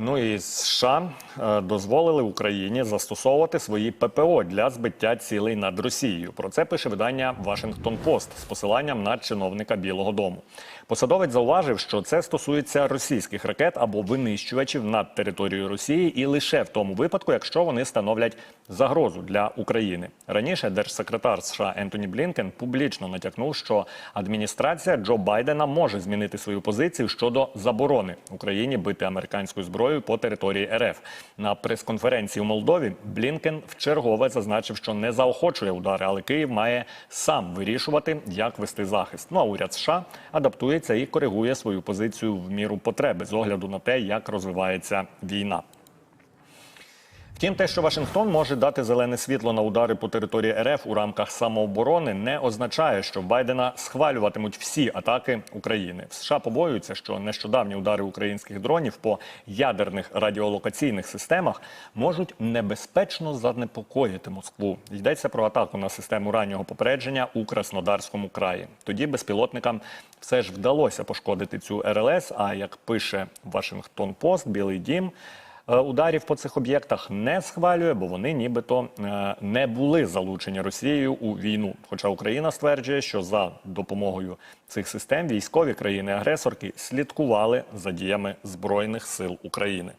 Ну і США е, дозволили Україні застосовувати свої ППО для збиття цілей над Росією. Про це пише видання Вашингтон Пост з посиланням на чиновника Білого Дому. Посадовець зауважив, що це стосується російських ракет або винищувачів над територією Росії, і лише в тому випадку, якщо вони становлять загрозу для України. Раніше держсекретар США Ентоні Блінкен публічно натякнув, що адміністрація Джо Байдена може змінити свою позицію щодо заборони Україні бити американською зброєю по території РФ. На прес-конференції у Молдові Блінкен вчергове зазначив, що не заохочує удари, але Київ має сам вирішувати, як вести захист. Ну а уряд США адаптується і коригує свою позицію в міру потреби з огляду на те, як розвивається війна. Втім, те, що Вашингтон може дати зелене світло на удари по території РФ у рамках самооборони, не означає, що Байдена схвалюватимуть всі атаки України. В США побоюються, що нещодавні удари українських дронів по ядерних радіолокаційних системах можуть небезпечно занепокоїти Москву. Йдеться про атаку на систему раннього попередження у Краснодарському краї. Тоді безпілотникам все ж вдалося пошкодити цю РЛС. А як пише Вашингтон Пост, Білий Дім. Е, Ударів по цих об'єктах не схвалює, бо вони нібито е, не були залучені Росією у війну. Хоча Україна стверджує, що за допомогою цих систем військові країни-агресорки слідкували за діями збройних сил України.